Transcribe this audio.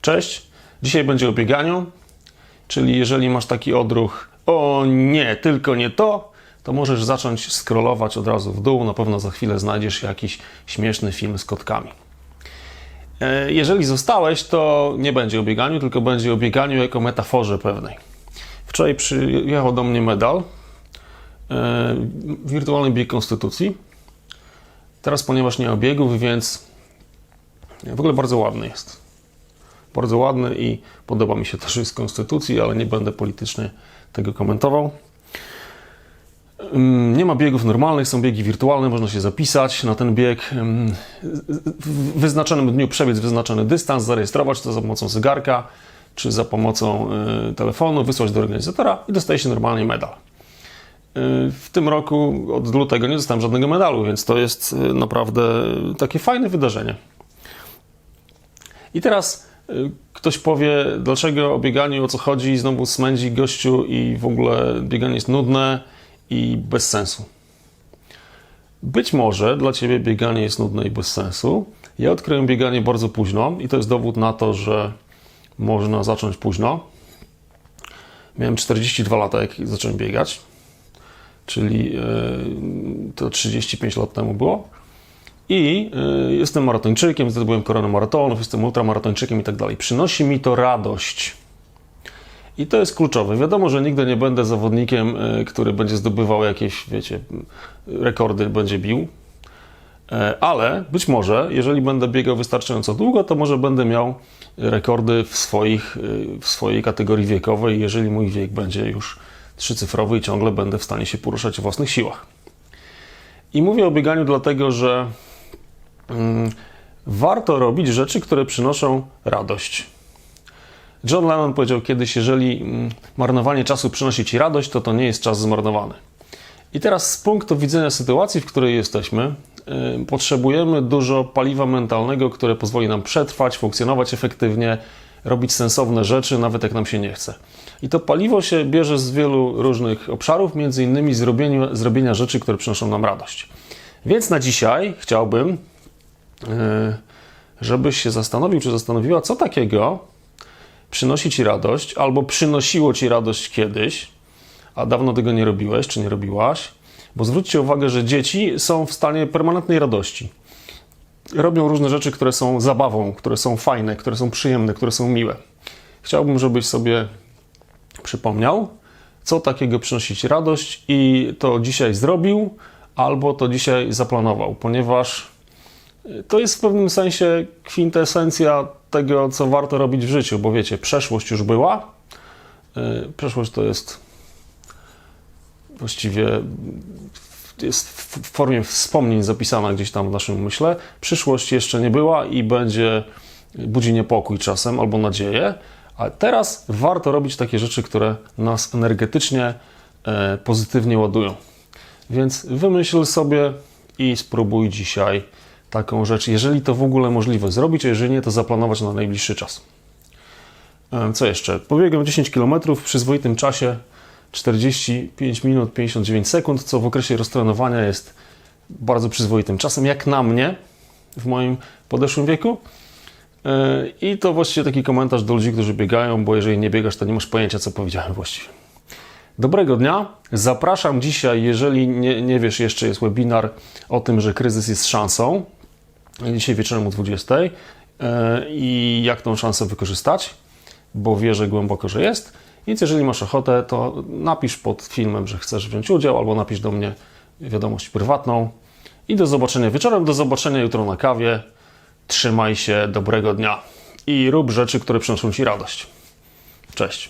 Cześć, dzisiaj będzie o bieganiu, czyli jeżeli masz taki odruch, o nie, tylko nie to, to możesz zacząć scrollować od razu w dół, na pewno za chwilę znajdziesz jakiś śmieszny film z kotkami. E, Jeżeli zostałeś, to nie będzie o bieganiu, tylko będzie o bieganiu jako metaforze pewnej. Wczoraj przyjechał do mnie medal, e, wirtualny bieg konstytucji. Teraz, ponieważ nie ma biegów, więc w ogóle bardzo ładny jest. Bardzo ładny i podoba mi się też z konstytucji, ale nie będę politycznie tego komentował. Ym, Nie ma biegów normalnych, są biegi wirtualne, można się zapisać na ten bieg. ym, W wyznaczonym dniu przebiec wyznaczony dystans, zarejestrować to za pomocą zegarka czy za pomocą y, telefonu, wysłać do organizatora i dostaje się normalnie medal. Y, W tym roku od lutego nie dostałem żadnego medalu, więc to jest y, naprawdę takie fajne wydarzenie. I teraz ktoś powie, dlaczego o bieganiu, o co chodzi, znowu smędzi gościu i w ogóle bieganie jest nudne i bez sensu. Być może dla Ciebie bieganie jest nudne i bez sensu. Ja odkryłem bieganie bardzo późno i to jest dowód na to, że można zacząć późno. Miałem 42 lata, jak zacząłem biegać, czyli e, to 35 lat temu było. I y, jestem maratończykiem, zdobyłem koronę maratonów, jestem ultramaratończykiem i tak dalej. Przynosi mi to radość. I to jest kluczowe. Wiadomo, że nigdy nie będę zawodnikiem, y, który będzie zdobywał jakieś, wiecie, rekordy, będzie bił. E, Ale być może, jeżeli będę biegał wystarczająco długo, to może będę miał rekordy w, swoich, y, w swojej kategorii wiekowej, jeżeli mój wiek będzie już trzycyfrowy i ciągle będę w stanie się poruszać o własnych siłach. I mówię o bieganiu dlatego, że warto robić rzeczy, które przynoszą radość. John Lennon powiedział kiedyś, jeżeli mm, marnowanie czasu przynosi ci radość, to to nie jest czas zmarnowany. I teraz z punktu widzenia sytuacji, w której jesteśmy, y, potrzebujemy dużo paliwa mentalnego, które pozwoli nam przetrwać, funkcjonować efektywnie, robić sensowne rzeczy, nawet jak nam się nie chce. I to paliwo się bierze z wielu różnych obszarów, między innymi zrobienia, zrobienia rzeczy, które przynoszą nam radość. Więc na dzisiaj chciałbym, żebyś się zastanowił, czy zastanowiła, co takiego przynosi ci radość, albo przynosiło ci radość kiedyś, a dawno tego nie robiłeś, czy nie robiłaś. Bo zwróćcie uwagę, że dzieci są w stanie permanentnej radości. Robią różne rzeczy, które są zabawą, które są fajne, które są przyjemne, które są miłe. Chciałbym, żebyś sobie przypomniał, co takiego przynosi ci radość i to dzisiaj zrobił, albo to dzisiaj zaplanował, ponieważ to jest w pewnym sensie kwintesencja tego, co warto robić w życiu, bo wiecie, przeszłość już była. Yy, Przeszłość to jest właściwie jest w formie wspomnień zapisana gdzieś tam w naszym umyśle. Przyszłość jeszcze nie była i będzie budzi niepokój czasem albo nadzieję, a teraz warto robić takie rzeczy, które nas energetycznie e, pozytywnie ładują. Więc wymyśl sobie i spróbuj dzisiaj taką rzecz, jeżeli to w ogóle możliwe zrobić, a jeżeli nie, to zaplanować na najbliższy czas. E, Co jeszcze? Pobiegłem 10 km w przyzwoitym czasie 45 minut 59 sekund, co w okresie roztrenowania jest bardzo przyzwoitym czasem, jak na mnie w moim podeszłym wieku. E, I to właściwie taki komentarz do ludzi, którzy biegają, bo jeżeli nie biegasz, to nie masz pojęcia, co powiedziałem właściwie. Dobrego dnia. Zapraszam dzisiaj, jeżeli nie, nie wiesz, jeszcze jest webinar o tym, że kryzys jest szansą. Dzisiaj wieczorem o 20. e, I jak tą szansę wykorzystać, bo wierzę głęboko, że jest. Więc jeżeli masz ochotę, to napisz pod filmem, że chcesz wziąć udział, albo napisz do mnie wiadomość prywatną. I do zobaczenia wieczorem, do zobaczenia jutro na kawie. Trzymaj się, dobrego dnia i rób rzeczy, które przynoszą Ci radość. Cześć.